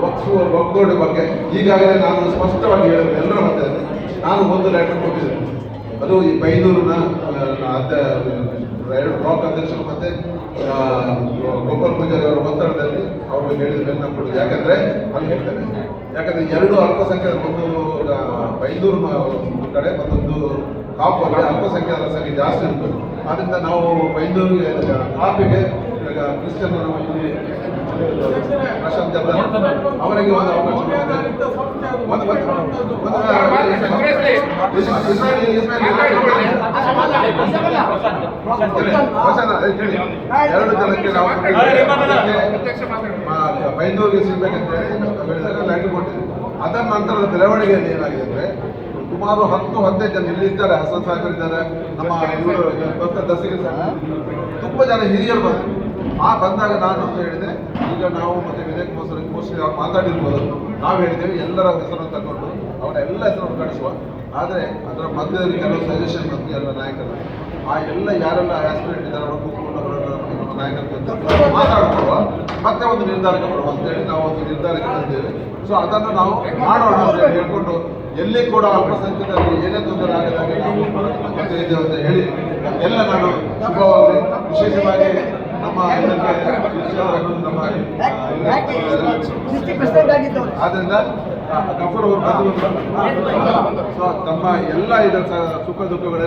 ವಕ್ಫು ಒಗ್ಗೂಡು ಬಗ್ಗೆ ಈಗಾಗಲೇ ನಾನು ಸ್ಪಷ್ಟವಾಗಿ ಹೇಳಿದೆ ಎಲ್ಲರ ಮತ್ತೆ ನಾನು ಒಂದು ಲೆಟರ್ ಕೊಟ್ಟಿದ್ದೆ ಅದು ಈ ಬೈದೂರಿನ ಎರಡು ಬ್ಲಾಕ್ ಅಧ್ಯಕ್ಷರು ಮತ್ತೆ ಗೋಪಾಲ್ ಪೂಜಾರಿ ಅವರ ಒತ್ತಡದಲ್ಲಿ ಅವರು ಹೇಳಿದ ಮೇಲೆ ನಾನು ಕೊಟ್ಟಿದ್ದೆ ಯಾಕಂದ್ರೆ ಅಲ್ಲಿ ಹೇಳ್ತೇನೆ, ಯಾಕಂದ್ರೆ ಎರಡು ಅಲ್ಪಸಂಖ್ಯಾತ ಒಂದು ಬೈದೂರು ಕಡೆ ಮತ್ತೊಂದು ಕಾಪು ಅಲ್ಲಿ ಅಲ್ಪಸಂಖ್ಯಾತರ ಸಂಖ್ಯೆ ಜಾಸ್ತಿ ಉಂಟು ಆದ್ರಿಂದ ನಾವು ಬೈದೂರಿಗೆ ಕಾಪಿಗೆ ಈಗ ಕ್ರಿಶ್ಚಿಯನ್ ಪ್ರಶಾಂತ್ ಅವರಿಗೆ ಒಂದು ಎರಡು ಜನಕ್ಕೆ ನಾವು ಬೈಂದೂರಿಗೆ ಸಿಗ್ಬೇಕಂತ ಹೇಳಿ ಕೊಟ್ಟಿದ್ವಿ ಅದರ ನಂತರದ ಬೆಳವಣಿಗೆಯಲ್ಲಿ ಏನಾಗಿದೆ ಅಂದ್ರೆ ಸುಮಾರು ಹತ್ತು ಹದಿನೈದು ಜನ ಇಲ್ಲಿದ್ದಾರೆ ಹಸನ್ ಸಾಗರ್ ಇದ್ದಾರೆ ನಮ್ಮ ಇವರು ಸಹ ತುಂಬ ಜನ ಹಿರಿಯರು ಬಂದರು ಆ ಬಂದಾಗ ನಾನು ಅಂತ ಹೇಳಿದೆ, ಈಗ ನಾವು ಮತ್ತೆ ವಿಜಯ್ ಕುಮಾರ್ ಸರ್ ಮೋಸ್ಟ್ಲಿ ಮಾತಾಡಿರ್ಬೋದು ನಾವು ಹೇಳಿದ್ದೇವೆ ಎಲ್ಲರ ಹೆಸರನ್ನು ತಗೊಂಡು ಅವರ ಎಲ್ಲ ಹೆಸರನ್ನು ಕಳಿಸುವ. ಆದರೆ ಅದರ ಮಧ್ಯದಲ್ಲಿ ಕೆಲವು ಸಜೆಷನ್ ಬಂದು ಎಲ್ಲ ನಾಯಕರು. ಆ ಎಲ್ಲ ಯಾರೆಲ್ಲ ಆಸ್ಪಿರೆಂಟ್ ಇದ್ದಾರೆ, ಅವರು ಕೂತ್ಕೊಂಡು ಅವರ ನಮ್ಮ ನಾಯಕರ ಮಾತಾಡ್ಕೊಳ್ಳುವ ಮತ್ತೆ ಒಂದು ನಿರ್ಧಾರಕ್ಕೆ ಬರುವ ಅಂತೇಳಿ ನಾವು ಒಂದು ನಿರ್ಧಾರಕ್ಕೆ ಬಂದಿದ್ದೇವೆ. ಸೊ ಅದನ್ನು ನಾವು ಮಾಡೋಣ ಅಂತ ಹೇಳ್ಕೊಂಡು ಎಲ್ಲಿ ಕೂಡ ಅಲ್ಪಸಂಖ್ಯಾತರಿಗೆ ಏನೇ ತೊಂದರೆ ಆಗದಾಗ ನಾವು ಮತ್ತೆ ಅಂತ ಹೇಳಿ ಎಲ್ಲ ನಾನು ವಿಶೇಷವಾಗಿ ಆದ್ರಿಂದ ಆ, ಅವರು ಬಂದು ಸೊ ತಮ್ಮ ಎಲ್ಲ ಇದರ ಸುಖ ದುಃಖಗಳ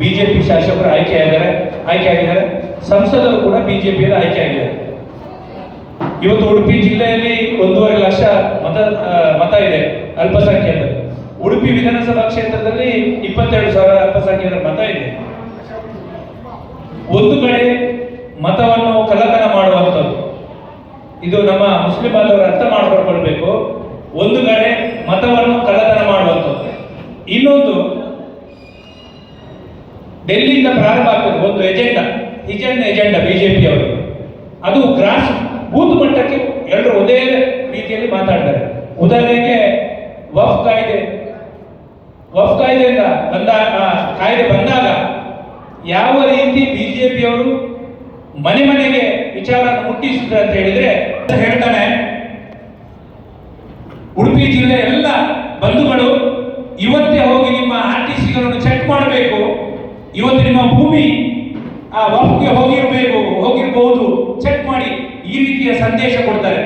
ಬಿಜೆಪಿ ಶಾಸಕರು ಆಯ್ಕೆ ಆಗಿದ್ದಾರೆ. ಆಯ್ಕೆ ಆಗಿದ್ದಾರೆ. ಸಂಸದರು ಕೂಡ ಬಿಜೆಪಿಯಲ್ಲಿ ಆಯ್ಕೆ ಆಗಿದ್ದಾರೆ. ಇವತ್ತು ಉಡುಪಿ ಜಿಲ್ಲೆಯಲ್ಲಿ ಒಂದೂವರೆ ಲಕ್ಷ ಮತ ಮತ ಇದೆ ಅಲ್ಪಸಂಖ್ಯಾತ ಉಡುಪಿ ವಿಧಾನಸಭಾ ಕ್ಷೇತ್ರದಲ್ಲಿ ಇಪ್ಪತ್ತೆರಡು ಸಾವಿರ ಅಲ್ಪಸಂಖ್ಯಾತರ ಮತ ಇದೆ. ಒಂದು ಕಡೆ ಮತವನ್ನು ಕಳ್ಳತನ ಮಾಡುವಂಥದ್ದು ಇದು ನಮ್ಮ ಮುಸ್ಲಿಂ ಬಾಂಧವರು ಅರ್ಥ ಮಾಡಿಕೊಳ್ಬೇಕು. ಒಂದು ಕಡೆ ಮತವನ್ನು ಕಳ್ಳತನ ಮಾಡುವಂಥದ್ದು. ಇನ್ನೊಂದು, ಡೆಲ್ಲಿಯಿಂದ ಪ್ರಾರಂಭ ಆಗ್ತದೆ, ಒಂದು ಎಜೆಂಡಾ ಹಿಜನ್ ಎಜೆಂಡಾ ಬಿಜೆಪಿ ಅವರು. ಅದು ಗ್ರಾಸ್, ಬೂತ್ ಮಟ್ಟಕ್ಕೆ ಎಲ್ಲರೂ ಒಂದೇ ರೀತಿಯಲ್ಲಿ ಮಾತಾಡ್ತಾರೆ. ಉದಾಹರಣೆಗೆ, ವಫ್ ಕಾಯ್ದೆ. ವಫ್ ಕಾಯ್ದೆಯಿಂದ ಬಂದ, ಆ ಕಾಯ್ದೆ ಬಂದಾಗ ಯಾವ ರೀತಿ ಬಿಜೆಪಿಯವರು ಮನೆ ಮನೆಗೆ ವಿಚಾರ ಮುಟ್ಟಿಸುತ್ತೆ ಅಂತ ಹೇಳಿದ್ರೆ ಹೇಳ್ತಾನೆ. ಉಡುಪಿ ಜಿಲ್ಲೆ ಎಲ್ಲ ಬಂಧುಗಳು, ಇವತ್ತೇ ಹೋಗಿ ನಿಮ್ಮ ಆರ್ ಟಿ ಸಿಗಳನ್ನು ಚೆಕ್ ಮಾಡಬೇಕು. ಇವತ್ತು ನಿಮ್ಮ ಭೂಮಿ, ಆ ವಫ್ಗೆ ಹೋಗಿರಬೇಕು ಹೋಗಿರಬಹುದು ಚೆಕ್ ಮಾಡಿ ಈ ರೀತಿಯ ಸಂದೇಶ ಕೊಡ್ತಾರೆ.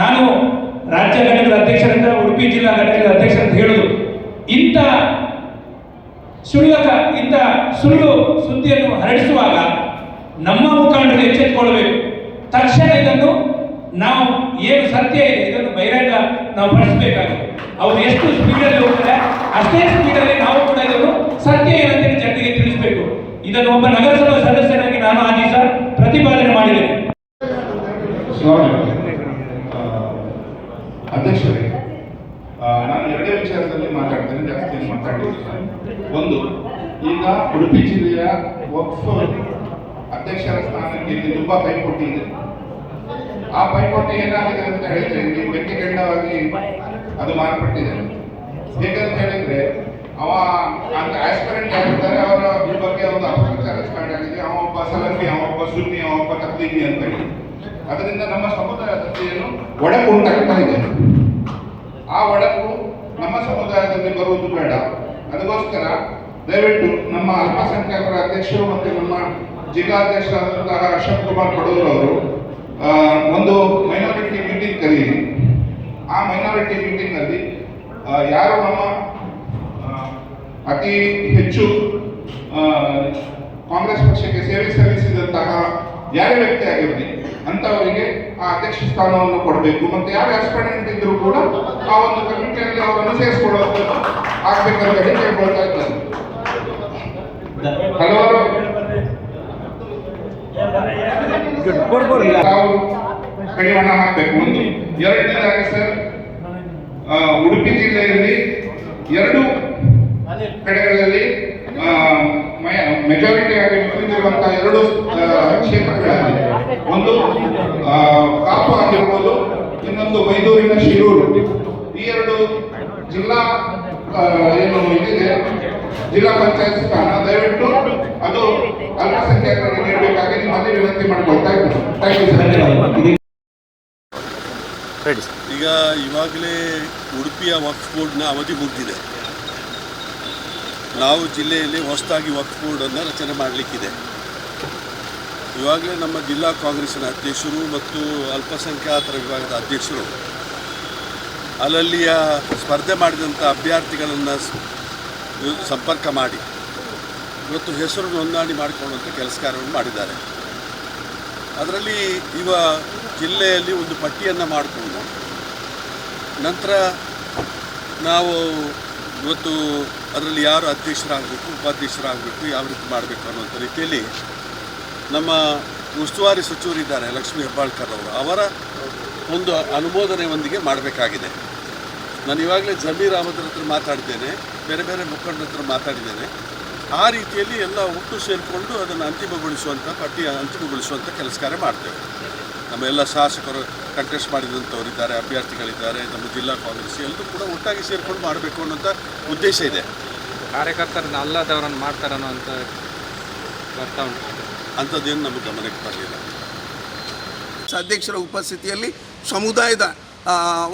ನಾನು ರಾಜ್ಯ ಘಟಕದ ಅಧ್ಯಕ್ಷರಿಂದ, ಉಡುಪಿ ಜಿಲ್ಲಾ ಘಟಕದ ಅಧ್ಯಕ್ಷರಂತ ಹೇಳುದು. ಇಂಥ ಸುಳ್ಳ ಇಂಥ ಸುಳ್ಳು ಸುದ್ದಿಯನ್ನು ಹರಡಿಸುವಾಗ ನಮ್ಮ ಮುಖಂಡರು ಎಚ್ಚೆತ್ತುಕೊಳ್ಬೇಕು ತಕ್ಷಣ ಇದನ್ನು ನಾವು ಏನು ಸತ್ಯ ಇದೆ, ಇದನ್ನು ಬಹಿರಂಗ ನಾವು ಪಡಿಸಬೇಕಾಗಿದೆ ಅವರು ಎಷ್ಟು ಸ್ಪೀಡಲ್ಲಿ ಹೋಗ್ತಾರೆ, ಅಷ್ಟೇ ಸ್ಪೀಡಲ್ಲಿ ನಾವು ಕೂಡ ಇದನ್ನು ಸತ್ಯ ಏನಂತ ಜನರಿಗೆ ತಿಳಿಸಬೇಕು. ಇದನ್ನು ಒಬ್ಬ ನಗರಸಭಾ ಸದಸ್ಯನಾಗಿ ನಾನು ಆ ದಿವಸ ಪ್ರತಿಪಾದನೆ ಮಾಡಿದ್ದೇನೆ. ಅಧ್ಯಕ್ಷರೇ ನಾನು ಎರಡೇ ವಿಚಾರದಲ್ಲಿ ಮಾತಾಡ್ತೇನೆ, ಜಾಸ್ತಿ ಮಾತಾಡ್ತೀನಿ ಒಂದು, ಈಗ ಉಡುಪಿ ಜಿಲ್ಲೆಯ ವಕ್ಫ್ ಅಧ್ಯಕ್ಷರ ಸ್ಥಾನಕ್ಕೆ ತುಂಬಾ ಪೈಪೋಟಿ ಇದೆ. ಆ ಪೈಪೋಟಿ ಏನಾಗಿದೆ ಅಂತ ಹೇಳಿದ್ರೆ ವ್ಯಕ್ತಿಗಂಡವಾಗಿ ಅದು ಮಾರ್ಪಟ್ಟಿದೆ. ಹೇಗಂತ ಹೇಳಿದ್ರೆ, ಅವ ಅಂತ ಆಸ್ಪಿರೆಂಟ್ ಆಗಿರ್ತಾರೆ, ಅವರ ಬಗ್ಗೆ ಒಂದು ಅಪಪ್ರಚಾರ ಸ್ಟಾರ್ಟ್ ಆಗಿದೆ. ಅವ ಒಬ್ಬ ಸಲಫಿ ಸುನ್ನಿ, ಅವ ಒಬ್ಬ ಅಂತ ಹೇಳಿ. ಅದರಿಂದ ನಮ್ಮ ಸಮುದಾಯದಲ್ಲಿ ಒಡಕು ಉಂಟಾಗ್ತಾ ಇದೆ ಆ ಒಡಕು ನಮ್ಮ ಸಮುದಾಯದಲ್ಲಿ ಬರುವುದು ಬೇಡ. ಅದಕ್ಕೋಸ್ಕರ ದಯವಿಟ್ಟು ನಮ್ಮ ಅಲ್ಪಸಂಖ್ಯಾತರ ಅಧ್ಯಕ್ಷರು ಮತ್ತು ನಮ್ಮ ಜಿಲ್ಲಾಧ್ಯಕ್ಷರಾದಂತಹ ಅಶೋಕ್ ಕುಮಾರ್ ಕಡೂರ್ ಅವರು ಒಂದು ಮೈನಾರಿಟಿ ಮೀಟಿಂಗ್ ಕರೀರಿ. ಆ ಮೈನಾರಿಟಿ ಮೀಟಿಂಗ್ನಲ್ಲಿ ಯಾರು ನಮ್ಮ ಅತಿ ಹೆಚ್ಚು ಕಾಂಗ್ರೆಸ್ ಪಕ್ಷಕ್ಕೆ ಸೇವೆ ಸಲ್ಲಿಸಿದಂತಹ ಯಾರೇ ವ್ಯಕ್ತಿ ಆಗಿರಲಿ ಅಂತವರಿಗೆ ಆ ಅಧ್ಯಕ್ಷ ಸ್ಥಾನವನ್ನು ಕೊಡಬೇಕು. ಮತ್ತೆ ಯಾರು ಆಸ್ಪೆಂಡೆಂಟ್ ಇದ್ರು ಕೂಡ ಆ ಒಂದು ಕಮಿಟಿಯಲ್ಲಿ ಅವರನ್ನು ಸೇರಿಸಿಕೊಳ್ಳುವಂಥದ್ದು ಆಗ್ಬೇಕಂತ ಹೇಳಿ ಕೇಳ್ಕೊಳ್ತಾ ಇದ್ದಾರೆ. ಹಲವಾರು ತಾವು ಕಡಿವಾಣ ಹಾಕಬೇಕು. ಒಂದು, ಎರಡನೇದಾಗಿ ಸರ್ ಉಡುಪಿ ಜಿಲ್ಲೆಯಲ್ಲಿ ಎರಡು ಕಡೆಗಳಲ್ಲಿ ಮೆಜಾರಿಟಿ ಆಗಿ ಉಳಿದಿರುವಂತಹ ಎರಡು ಕ್ಷೇತ್ರಗಳಲ್ಲಿ ಒಂದು ಕಾಪು ಆಗಿರ್ಬೋದು, ಇನ್ನೊಂದು ಮೈದೂರಿನ ಶಿರೂರು. ಈ ಎರಡು ಜಿಲ್ಲಾ ಏನು ಇದಿದೆ, ಜಿಲ್ಲಾ ಪಂಚಾಯತ್ ಸ್ಥಾನ. ದಯವಿಟ್ಟು ಅಲ್ಪಸಂಖ್ಯಾತರಿಗೆ ನೀಡಬೇಕಾಗಿ ನಿಮ್ಮಲ್ಲಿ ವಿನಂತಿ ಮಾಡ್ಕೊಳ್ತಾ ಇದ್ದೀನಿ ಥ್ಯಾಂಕ್ ಯು ರೆಡಿ ಸರ್ ಈಗ ಇವಾಗಲೇ ಉಡುಪಿಯ ವಕ್ಫ್ ಬೋರ್ಡ್ನ ಅವಧಿ ಮುಗಿದಿದೆ. ನಾವು ಜಿಲ್ಲೆಯಲ್ಲಿ ಹೊಸದಾಗಿ ವಕ್ಫ್ ಬೋರ್ಡನ್ನು ರಚನೆ ಮಾಡಲಿಕ್ಕಿದೆ. ಇವಾಗಲೇ ನಮ್ಮ ಜಿಲ್ಲಾ ಕಾಂಗ್ರೆಸ್ನ ಅಧ್ಯಕ್ಷರು ಮತ್ತು ಅಲ್ಪಸಂಖ್ಯಾತರ ವಿಭಾಗದ ಅಧ್ಯಕ್ಷರು ಅಲ್ಲಲ್ಲಿಯ ಸ್ಪರ್ಧೆ ಮಾಡಿದಂಥ ಅಭ್ಯರ್ಥಿಗಳನ್ನು ಸಂಪರ್ಕ ಮಾಡಿ. ಇವತ್ತು ಹೆಸರು ನೋಂದಣಿ ಮಾಡಿಕೊಳ್ಳುವಂಥ ಕೆಲಸ ಕಾರ್ಯವನ್ನು ಮಾಡಿದ್ದಾರೆ. ಅದರಲ್ಲಿ ಇವ ಜಿಲ್ಲೆಯಲ್ಲಿ ಒಂದು ಪಟ್ಟಿಯನ್ನು ಮಾಡಿಕೊಂಡು ನಂತರ ನಾವು ಇವತ್ತು ಅದರಲ್ಲಿ ಯಾರು ಅಧ್ಯಕ್ಷರಾಗಬೇಕು, ಉಪಾಧ್ಯಕ್ಷರಾಗಬೇಕು, ಯಾವ ರೀತಿ ಮಾಡಬೇಕು ಅನ್ನೋಂಥ ರೀತಿಯಲ್ಲಿ ನಮ್ಮ ಉಸ್ತುವಾರಿ ಸಚಿವರಿದ್ದಾರೆ ಲಕ್ಷ್ಮೀ ಹೆಬ್ಬಾಳ್ಕರ್ ಅವರು. ಅವರ ಒಂದು ಅನುಮೋದನೆಯೊಂದಿಗೆ ಮಾಡಬೇಕಾಗಿದೆ. ನಾನು ಇವಾಗಲೇ ಜಮೀರ್ ಅಹಮದ್ರ ಹತ್ರ ಮಾತಾಡಿದ್ದೇನೆ, ಬೇರೆ ಬೇರೆ ಮುಖಂಡರ ಹತ್ರ ಮಾತಾಡಿದ್ದೇನೆ. ಆ ರೀತಿಯಲ್ಲಿ ಎಲ್ಲ ಒಟ್ಟು ಸೇರಿಕೊಂಡು ಅದನ್ನು ಅಂತಿಮಗೊಳಿಸುವಂಥ ಪಟ್ಟಿ ಅಂತಿಮಗೊಳಿಸುವಂಥ ಕೆಲಸ ಕಾರ್ಯ ಮಾಡ್ತೇವೆ. ನಮ್ಮ ಎಲ್ಲ ಶಾಸಕರು ಕಂಟೆಸ್ಟ್ ಮಾಡಿದಂಥವರಿದ್ದಾರೆ ಅಭ್ಯರ್ಥಿಗಳಿದ್ದಾರೆ ನಮ್ಮ ಜಿಲ್ಲಾ ಕಾಂಗ್ರೆಸ್ ಎಲ್ಲರೂ ಕೂಡ ಒಟ್ಟಾಗಿ ಸೇರಿಕೊಂಡು ಮಾಡಬೇಕು ಅನ್ನೋಂಥ ಉದ್ದೇಶ ಇದೆ. ಕಾರ್ಯಕರ್ತರನ್ನ ಅಲ್ಲದವರನ್ನು ಮಾಡ್ತಾರನ್ನೋ ಅಂತ ಬರ್ತಾ ಉಂಟು. ಅಂಥದ್ದೇನು ನಮ್ಮ ಗಮನಕ್ಕೆ ಬರಲಿಲ್ಲ. ಅಧ್ಯಕ್ಷರ ಉಪಸ್ಥಿತಿಯಲ್ಲಿ ಸಮುದಾಯದ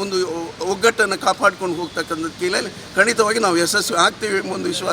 ಒಂದು ಒಗ್ಗಟ್ಟನ್ನು ಕಾಪಾಡ್ಕೊಂಡು ಹೋಗ್ತಕ್ಕಂಥ ಖಂಡಿತವಾಗಿ ನಾವು ಯಶಸ್ವಿ ಆಗ್ತೇವೆ ಎಂಬ ಒಂದು ವಿಶ್ವಾಸ